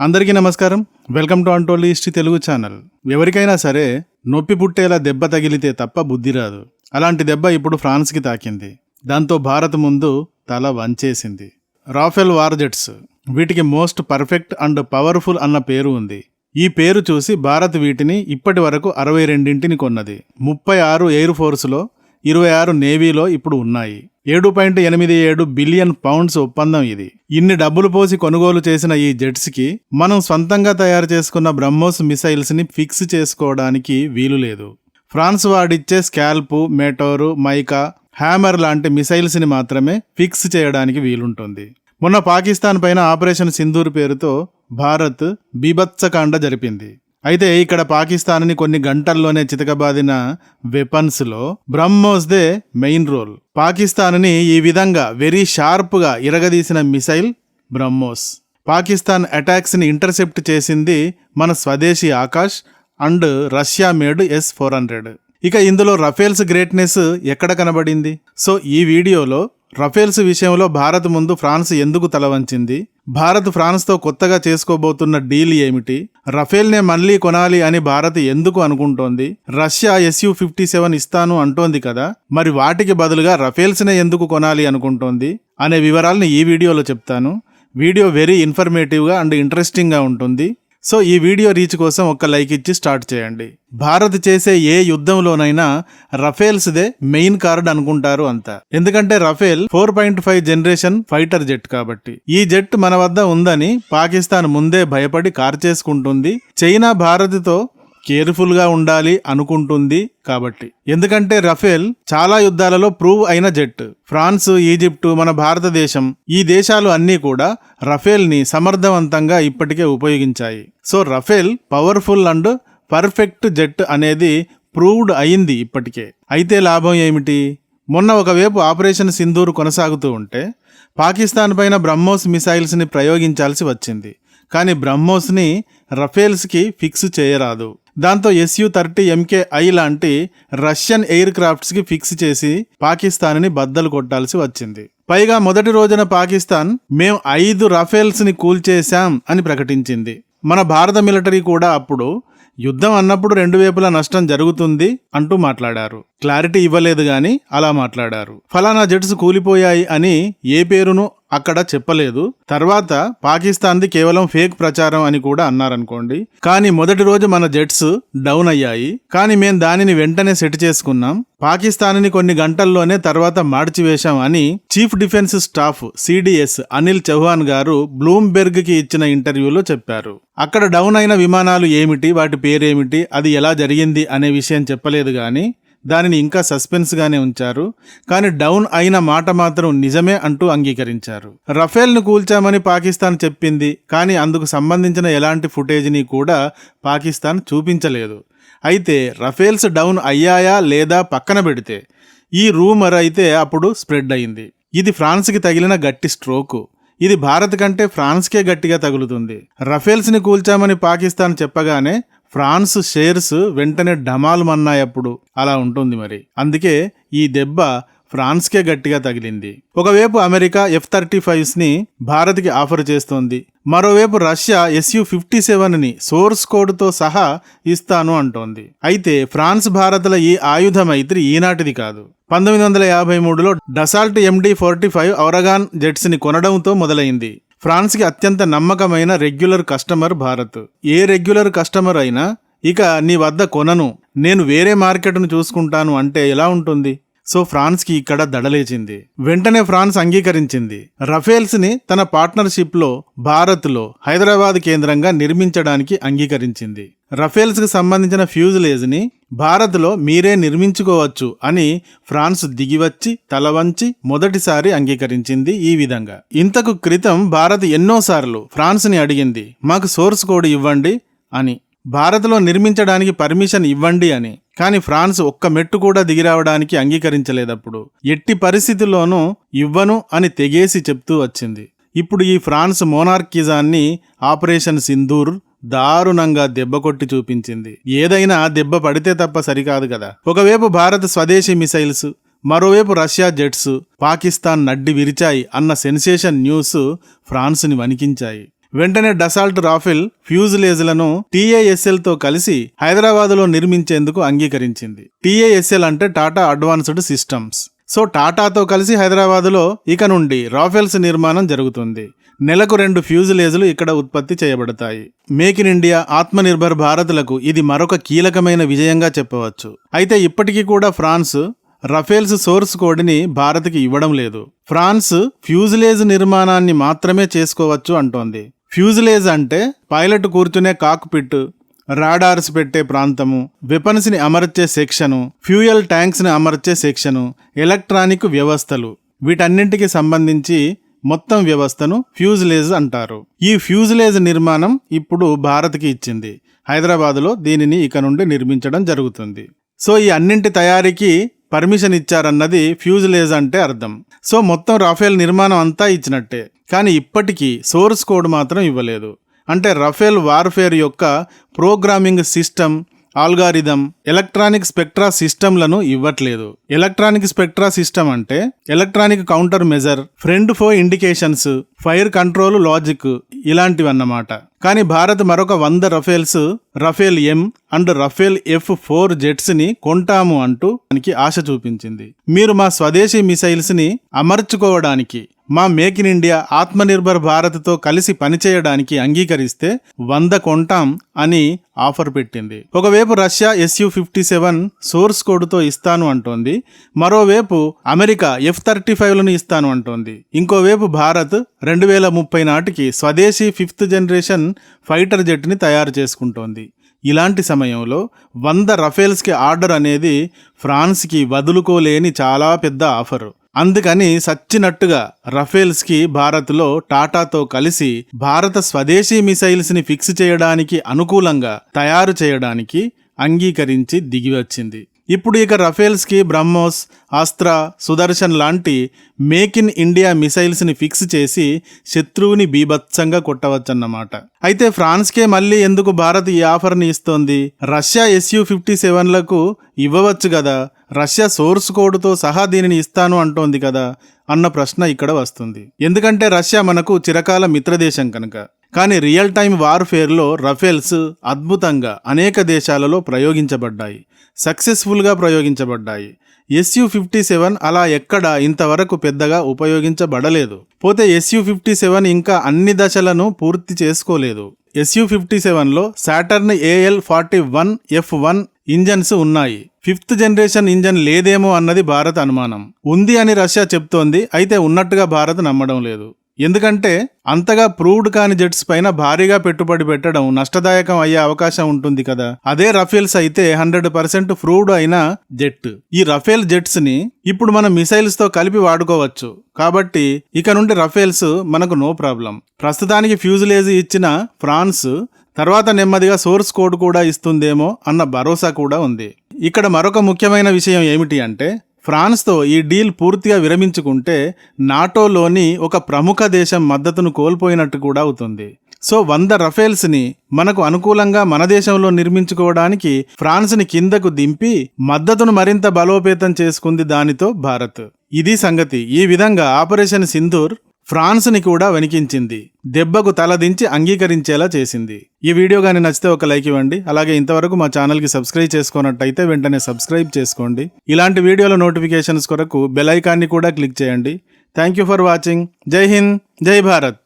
అందరికీ నమస్కారం. Welcome to untold history Telugu channel. ఎవరికైనా సరే నొప్పి పుట్టేలా దెబ్బ తగిలితే తప్ప బుద్ధి రాదు. అలాంటి దెబ్బ ఇప్పుడు ఫ్రాన్స్కి తాకింది. దాంతో భారత్ ముందు తల వంచేసింది. రాఫెల్ వార్జెట్స్ వీటికి మోస్ట్ పర్ఫెక్ట్ అండ్ పవర్ఫుల్ అన్న పేరు ఉంది. ఈ పేరు చూసి భారత్ వీటిని ఇప్పటి వరకు అరవై రెండింటిని కొన్నది. ముప్పై ఆరు ఎయిర్ ఫోర్స్లో ఇరవై ఆరు నేవీలో ఇప్పుడు ఉన్నాయి. ఏడు పాయింట్ ఎనిమిది ఏడు బిలియన్ పౌండ్స్ ఒప్పందం ఇది. ఇన్ని డబ్బులు పోసి కొనుగోలు చేసిన ఈ జెట్స్కి మనం సొంతంగా తయారు చేసుకున్న బ్రహ్మోస్ మిసైల్స్ని ఫిక్స్ చేసుకోవడానికి వీలు లేదు. ఫ్రాన్స్ వాడిచ్చే స్కాల్పు మెటోరు మైకా హ్యామర్ లాంటి మిసైల్స్ని మాత్రమే ఫిక్స్ చేయడానికి వీలుంటుంది. మొన్న పాకిస్తాన్ పైన ఆపరేషన్ సింధూర్ పేరుతో భారత్ బీభత్సకాండ జరిపింది. అయితే ఇక్కడ పాకిస్తాన్ని కొన్ని గంటల్లోనే చితకబాదిన వెపన్స్లో బ్రహ్మోస్దే మెయిన్ రోల్. పాకిస్తాన్ని ఈ విధంగా వెరీ షార్ప్గా ఇరగదీసిన మిసైల్ బ్రహ్మోస్. పాకిస్తాన్ అటాక్స్ని ఇంటర్సెప్ట్ చేసింది మన స్వదేశీ Akash and Russia made S four hundred. ఇక ఇందులో రఫేల్స్ గ్రేట్నెస్ ఎక్కడ కనబడింది? సో ఈ వీడియోలో రఫేల్స్ విషయంలో భారత్ ముందు ఫ్రాన్స్ ఎందుకు తలవంచింది భారత్ ఫ్రాన్స్తో కొత్తగా చేసుకోబోతున్న డీల్ ఏమిటి? రఫేల్నే మళ్ళీ కొనాలి అని భారత్ ఎందుకు అనుకుంటోంది? రష్యా ఎస్యు ఫిఫ్టీ సెవెన్ ఇస్తాను అంటోంది కదా మరి వాటికి బదులుగా రఫేల్స్నే ఎందుకు కొనాలి అనుకుంటోంది? అనే వివరాలను ఈ వీడియోలో చెప్తాను. వీడియో వెరీ ఇన్ఫర్మేటివ్గా అండ్ ఇంట్రెస్టింగ్గా ఉంటుంది. సో ఈ వీడియో రీచ్ కోసం ఒక్క లైక్ ఇచ్చి స్టార్ట్ చేయండి. భారత్ చేసే ఏ యుద్ధంలోనైనా రఫేల్స్దే మెయిన్ కార్డ్ అనుకుంటారు అంతా. ఎందుకంటే Rafale four point five generation fighter jet కాబట్టి. ఈ జెట్ మన వద్ద ఉందని పాకిస్తాన్ ముందే భయపడి కార్ చేసుకుంటుంది చైనా భారత్తో కేర్ఫుల్గా ఉండాలి అనుకుంటుంది కాబట్టి. ఎందుకంటే రఫేల్ చాలా యుద్ధాలలో ప్రూవ్ అయిన జెట్ ఫ్రాన్స్ ఈజిప్టు మన భారతదేశం ఈ దేశాలు అన్నీ కూడా రఫేల్ని సమర్థవంతంగా ఇప్పటికే ఉపయోగించాయి. So Rafale powerful and perfect jet అనేది ప్రూవ్డ్ అయింది ఇప్పటికే. అయితే లాభం ఏమిటి? మొన్న ఒకవైపు ఆపరేషన్ సింధూర్ కొనసాగుతూ ఉంటే పాకిస్తాన్ పైన బ్రహ్మోస్ మిసైల్స్ని ప్రయోగించాల్సి వచ్చింది. కానీ బ్రహ్మోస్ని రఫేల్స్కి ఫిక్స్ చేయరాదు. దాంతో ఎస్యు థర్టీ ఎంకే ఐ లాంటి రష్యన్ ఎయిర్ క్రాఫ్ట్స్కి ఫిక్స్ చేసి పాకిస్తాన్ని బద్దలు కొట్టాల్సి వచ్చింది. పైగా మొదటి రోజున పాకిస్తాన్ మేం ఐదు రఫేల్స్ని కూల్చేశాం అని ప్రకటించింది. మన భారత మిలిటరీ కూడా అప్పుడు యుద్ధం అన్నప్పుడు రెండు వైపులా నష్టం జరుగుతుంది అంటూ మాట్లాడారు. క్లారిటీ ఇవ్వలేదు గాని అలా మాట్లాడారు. ఫలానా జెట్స్ కూలిపోయాయి అని ఏ పేరును అక్కడ చెప్పలేదు. తర్వాత పాకిస్తాన్ది కేవలం ఫేక్ ప్రచారం అని కూడా అన్నారనుకోండి. కానీ మొదటి రోజు మన జెట్స్ డౌన్ అయ్యాయి. కానీ మేము దానిని వెంటనే సెట్ చేసుకున్నాం. పాకిస్తాన్ని కొన్ని గంటల్లోనే తర్వాత మార్చివేశాం అని chief defence staff CDS Anil Chauhan garu బ్లూంబెర్గ్కి ఇచ్చిన ఇంటర్వ్యూలో చెప్పారు. అక్కడ డౌన్ అయిన విమానాలు ఏమిటి? వాటి పేరేమిటి? అది ఎలా జరిగింది? అనే విషయం చెప్పలేదు గాని దానిని ఇంకా సస్పెన్స్గానే ఉంచారు. కానీ డౌన్ అయిన మాట మాత్రం నిజమే అంటూ అంగీకరించారు. రఫేల్ను కూల్చామని పాకిస్తాన్ చెప్పింది. కానీ అందుకు సంబంధించిన ఎలాంటి ఫుటేజ్ని కూడా పాకిస్తాన్ చూపించలేదు. అయితే రఫేల్స్ డౌన్ అయ్యాయా లేదా పక్కన పెడితే? ఈ రూమర్ అయితే అప్పుడు స్ప్రెడ్ అయింది. ఇది ఫ్రాన్స్కి తగిలిన గట్టి స్ట్రోకు. ఇది భారత్ కంటే ఫ్రాన్స్కే గట్టిగా తగులుతుంది. రఫేల్స్ని కూల్చామని పాకిస్తాన్ చెప్పగానే ఫ్రాన్స్ షేర్స్ వెంటనే ఢమాలు మన్నాయప్పుడు అలా ఉంటుంది మరి. అందుకే ఈ దెబ్బ ఫ్రాన్స్కే గట్టిగా తగిలింది. ఒకవైపు అమెరికా ఎఫ్ థర్టీ ఫైవ్స్ని భారత్కి ఆఫర్ చేస్తోంది. మరోవైపు రష్యా ఎస్యు ఫిఫ్టీ సెవెన్ని సోర్స్ కోడ్తో సహా ఇస్తాను అంటోంది. అయితే ఫ్రాన్స్ భారత్ల ఈ ఆయుధ మైత్రి ఈనాటిది కాదు. పంతొమ్మిది వందల యాభై మూడులో Dassault MD forty five Ouragan జెట్స్ని కొనడంతో మొదలైంది. ఫ్రాన్స్కి అత్యంత నమ్మకమైన రెగ్యులర్ కస్టమర్ భారత్. ఏ రెగ్యులర్ కస్టమర్ అయినా ఇక నీ వద్ద కొనను నేను వేరే మార్కెట్ను చూసుకుంటాను అంటే ఎలా ఉంటుంది? సో ఫ్రాన్స్కి ఇక్కడ దడలేచింది. వెంటనే ఫ్రాన్స్ అంగీకరించింది. రఫేల్స్ని తన పార్ట్నర్షిప్లో భారత్లో హైదరాబాద్ కేంద్రంగా నిర్మించడానికి అంగీకరించింది. రఫేల్స్కి సంబంధించిన ఫ్యూజ్లేజ్ని భారత్లో మీరే నిర్మించుకోవచ్చు అని ఫ్రాన్స్ దిగివచ్చి తలవంచి మొదటిసారి అంగీకరించింది ఈ విధంగా. ఇంతకు క్రితం భారత్ ఎన్నోసార్లు ఫ్రాన్స్ని అడిగింది మాకు సోర్స్ కోడ్ ఇవ్వండి అని. భారత్లో నిర్మించడానికి పర్మిషన్ ఇవ్వండి అని. కానీ ఫ్రాన్స్ ఒక్క మెట్టు కూడా దిగిరావడానికి అంగీకరించలేదప్పుడు. ఎట్టి పరిస్థితుల్లోనూ ఇవ్వను అని తెగేసి చెప్తూ వచ్చింది. ఇప్పుడు ఈ ఫ్రాన్స్ మోనార్కిజాన్ని ఆపరేషన్ సింధూర్ దారుణంగా దెబ్బ కొట్టి చూపించింది. ఏదైనా దెబ్బ పడితే తప్ప సరికాదు కదా. ఒకవైపు భారత్ స్వదేశీ మిసైల్స్ మరోవైపు రష్యా జెట్స్ పాకిస్తాన్ నడ్డి విరిచాయి అన్న సెన్సేషన్ న్యూస్ ఫ్రాన్స్ని వణికించాయి. వెంటనే డసాల్ట్ రాఫెల్ ఫ్యూజ్లేజ్లను టీఏఎస్ఎల్తో కలిసి హైదరాబాద్లో నిర్మించేందుకు అంగీకరించింది. టీఏఎస్ఎల్ అంటే టాటా అడ్వాన్స్డ్ సిస్టమ్స్. సో టాటాతో కలిసి హైదరాబాదులో ఇక నుండి రాఫెల్స్ నిర్మాణం జరుగుతుంది. నెలకు రెండు ఫ్యూజులేజులు ఇక్కడ ఉత్పత్తి చేయబడతాయి. మేక్ ఇన్ ఇండియా ఆత్మనిర్భర్ భారత్లకు ఇది మరొక కీలకమైన విజయంగా చెప్పవచ్చు. అయితే ఇప్పటికీ కూడా ఫ్రాన్స్ రఫేల్స్ సోర్స్ కోడ్ని భారత్కి ఇవ్వడం లేదు. ఫ్రాన్స్ ఫ్యూజిలేజ్ నిర్మాణాన్ని మాత్రమే చేసుకోవచ్చు అంటోంది. ఫ్యూజిలేజ్ అంటే పైలట్ కూర్చునే కాక్పిట్ రాడార్స్ పెట్టే ప్రాంతము వెపన్స్ని అమర్చే సెక్షను ఫ్యూయల్ ట్యాంక్స్ని అమర్చే సెక్షను ఎలక్ట్రానిక్ వ్యవస్థలు. వీటన్నింటికి సంబంధించి మొత్తం వ్యవస్థను ఫ్యూజ్లేజ్ అంటారు. ఈ ఫ్యూజ్లేజ్ నిర్మాణం ఇప్పుడు భారత్కి ఇచ్చింది. హైదరాబాద్లో దీనిని ఇక నుండి నిర్మించడం జరుగుతుంది. సో ఈ అన్నింటి తయారీకి పర్మిషన్ ఇచ్చారన్నది ఫ్యూజ్లేజ్ అంటే అర్థం. సో మొత్తం రాఫేల్ నిర్మాణం అంతా ఇచ్చినట్టే. కానీ ఇప్పటికీ సోర్స్ కోడ్ మాత్రం ఇవ్వలేదు. అంటే రఫేల్ వార్ఫేర్ యొక్క programming system algorithm electronic spectra సిస్టమ్లను ఇవ్వట్లేదు. ఎలక్ట్రానిక్ స్పెక్ట్రా సిస్టమ్ అంటే electronic countermeasure friend foe indications fire control logic ఇలాంటివన్నమాట. కానీ భారత్ మరొక వంద Rafales Rafale M and Rafale F four జెట్స్ని కొంటాము అంటూ దానికి ఆశ చూపించింది. మీరు మా స్వదేశీ మిసైల్స్ని అమర్చుకోవడానికి మా మేక్ ఇన్ ఇండియా ఆత్మనిర్భర్ భారత్తో కలిసి పనిచేయడానికి అంగీకరిస్తే వంద కొంటాం అని ఆఫర్ పెట్టింది. ఒకవైపు Russia SU fifty seven source కోడ్తో ఇస్తాను అంటోంది. మరోవైపు అమెరికా ఎఫ్ థర్టీ ఫైవ్లను ఇస్తాను అంటోంది. ఇంకోవైపు భారత్ రెండు వేల ముప్పై నాటికి స్వదేశీ ఫిఫ్త్ జనరేషన్ ఫైటర్ జెట్ని తయారు చేసుకుంటోంది. ఇలాంటి సమయంలో వంద రఫేల్స్కి ఆర్డర్ అనేది ఫ్రాన్స్కి వదులుకోలేని చాలా పెద్ద ఆఫరు. అందుకని సచ్చినట్టుగా రఫేల్స్కి భారత్లో టాటాతో కలిసి భారత స్వదేశీ మిసైల్స్ని ఫిక్స్ చేయడానికి అనుకూలంగా తయారు చేయడానికి అంగీకరించి దిగివచ్చింది. ఇప్పుడు ఇక రఫేల్స్కి బ్రహ్మోస్ అస్త్ర సుదర్శన్ లాంటి మేక్ ఇన్ ఇండియా మిసైల్స్ని ఫిక్స్ చేసి శత్రువుని బీభత్సంగా కొట్టవచ్చన్నమాట. అయితే ఫ్రాన్స్కే మళ్ళీ ఎందుకు భారత్ ఈ ఆఫర్ని ఇస్తోంది? రష్యా ఎస్యూ ఫిఫ్టీ సెవెన్లకు ఇవ్వవచ్చు కదా రష్యా సోర్స్ కోడ్తో సహా దీనిని ఇస్తాను అంటోంది కదా అన్న ప్రశ్న ఇక్కడ వస్తుంది. ఎందుకంటే రష్యా మనకు చిరకాల మిత్రదేశం కనుక. కానీ రియల్ టైం వార్ఫేర్లో రఫేల్స్ అద్భుతంగా అనేక దేశాలలో ప్రయోగించబడ్డాయి. సక్సెస్ఫుల్గా ప్రయోగించబడ్డాయి. ఎస్యు ఫిఫ్టీ సెవెన్ అలా ఎక్కడ ఇంతవరకు పెద్దగా ఉపయోగించబడలేదు. పోతే ఎస్యు ఫిఫ్టీ సెవెన్ ఇంకా అన్ని దశలను పూర్తి చేసుకోలేదు. ఎస్యు ఫిఫ్టీ సెవెన్లో Saturn AL forty one F one engines ఉన్నాయి. ఫిఫ్త్ జనరేషన్ ఇంజన్ లేదేమో అన్నది భారత్ అనుమానం. ఉంది అని రష్యా చెప్తోంది అయితే ఉన్నట్టుగా భారత్ నమ్మడం లేదు. ఎందుకంటే అంతగా ప్రూవ్డ్ కాని జెట్స్ పైన భారీగా పెట్టుబడి పెట్టడం నష్టదాయకం అయ్యే అవకాశం ఉంటుంది కదా. అదే రఫేల్స్ అయితే హండ్రెడ్ పర్సెంట్ ప్రూవ్డ్ అయిన జెట్. ఈ రఫేల్ జెట్స్ని ఇప్పుడు మనం మిసైల్స్తో కలిపి వాడుకోవచ్చు. కాబట్టి ఇక నుండి రఫేల్స్ మనకు నో ప్రాబ్లం. ప్రస్తుతానికి ఫ్యూజులేజ్ ఇచ్చిన ఫ్రాన్స్ తర్వాత నెమ్మదిగా సోర్స్ కోడ్ కూడా ఇస్తుందేమో అన్న భరోసా కూడా ఉంది. ఇక్కడ మరొక ముఖ్యమైన విషయం ఏమిటి అంటే ఫ్రాన్స్తో ఈ డీల్ పూర్తిగా విరమించుకుంటే నాటోలోని ఒక ప్రముఖ దేశం మద్దతును కోల్పోయినట్టు కూడా అవుతుంది. సో వంద రఫేల్స్ని మనకు అనుకూలంగా మన దేశంలో నిర్మించుకోవడానికి ఫ్రాన్స్ని కిందకు దింపి మద్దతును మరింత బలోపేతం చేసుకుంది దానితో భారత్. ఇది సంగతి. ఈ విధంగా ఆపరేషన్ సింధూర్ ఫ్రాన్స్ని కూడా వణికించింది దెబ్బకు తలదించి అంగీకరించేలా చేసింది. ఈ వీడియో కానీ నచ్చితే ఒక లైక్ ఇవ్వండి. అలాగే ఇంతవరకు మా ఛానల్కి సబ్స్క్రైబ్ చేసుకున్నట్టయితే వెంటనే సబ్స్క్రైబ్ చేసుకోండి. ఇలాంటి వీడియోల నోటిఫికేషన్స్ కొరకు బెల్ ఐకాన్ని కూడా క్లిక్ చేయండి. Thank you for watching. Jai Hind. Jai Bharat.